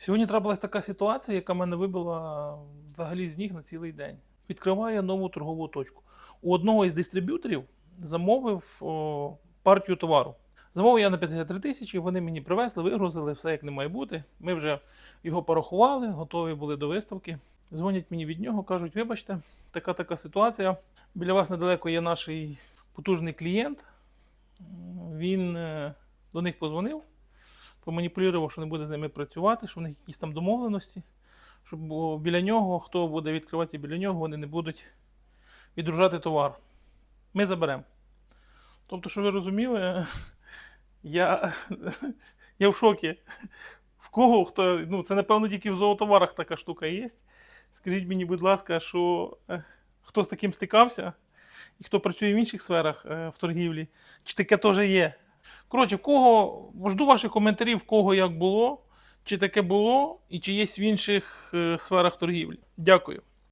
Сьогодні трапилася така ситуація, яка мене вибила взагалі з ніг на цілий день. Відкриваю нову торгову точку. У одного із дистриб'юторів замовив о, партію товару. Замовив я на 53 тисячі, вони мені привезли, вигрузили, все як не має бути. Ми вже його порахували, готові були до виставки. Дзвонять мені від нього, кажуть: вибачте, така така ситуація. Біля вас недалеко є наш потужний клієнт. Він е, до них позвонив, поманіпулював, що не буде з ними працювати, що в них якісь там домовленості, щоб біля нього, хто буде відкривати біля нього, вони не будуть відгружати товар. Ми заберемо. Тобто, що ви розуміли, я, я в шокі. В кого хто. Ну, це напевно тільки в зоотоварах така штука є. Скажіть мені, будь ласка, що е, хто з таким стикався, і хто працює в інших сферах е, в торгівлі, чи таке теж є? Коротше, в кого жду ваших коментарів, в кого як було, чи таке було, і чи є в інших е, сферах торгівлі. Дякую.